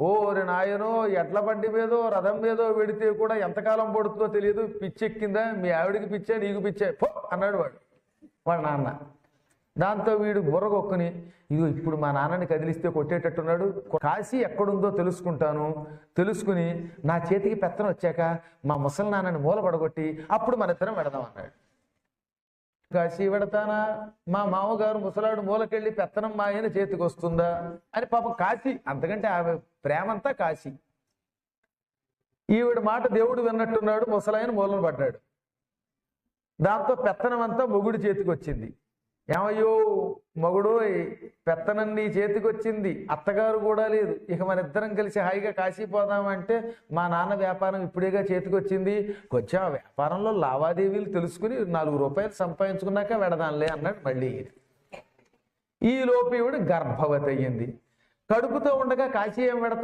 ఓరి నాయనో ఎడ్ల బండి మీదో రథం మీదో వెడితే కూడా ఎంతకాలం పడుతుందో తెలియదు. పిచ్చెక్కిందా? మీ ఆవిడికి పిచ్చా నీకు పిచ్చా? పో అన్నాడు వాడు. వాడు నాన్న. దాంతో వీడు బుర్రగొక్కుని ఇదిగో ఇప్పుడు మా నాన్నని కదిలిస్తే కొట్టేటట్టున్నాడు. కాశీ ఎక్కడుందో తెలుసుకుంటాను. తెలుసుకుని నా చేతికి పెత్తనం వచ్చాక మా ముసలి నాన్నని మూల పడగొట్టి అప్పుడు మన ఇద్దరం పెడదాం అన్నాడు. కాశీ పెడతానా మా మామగారు ముసలాడు మూలకెళ్ళి పెత్తనం మా ఆయన చేతికి వస్తుందా అని పాపం కాశీ అంతకంటే ఆమె ప్రేమంతా కాశీ. ఈవిడ మాట దేవుడు విన్నట్టున్నాడు ముసలాయన మూలన పడ్డాడు. దాంతో పెత్తనం అంతా మొగుడు చేతికి వచ్చింది ఏమయ్యో మగుడు పెత్తనం నీ చేతికి వచ్చింది అత్తగారు కూడా లేదు. ఇక మన ఇద్దరం కలిసి హాయిగా కాశీ పోదామంటే మా నాన్న వ్యాపారం ఇప్పుడేగా చేతికి వచ్చింది కొంచెం ఆ వ్యాపారంలో లావాదేవీలు తెలుసుకుని నాలుగు రూపాయలు సంపాదించుకున్నాక వెడదాంలే అన్నాడు మళ్ళీ. ఈ లోపు ఈవిడ గర్భవతి అయ్యింది. కడుపుతో ఉండగా కాశీ ఏం పెడతా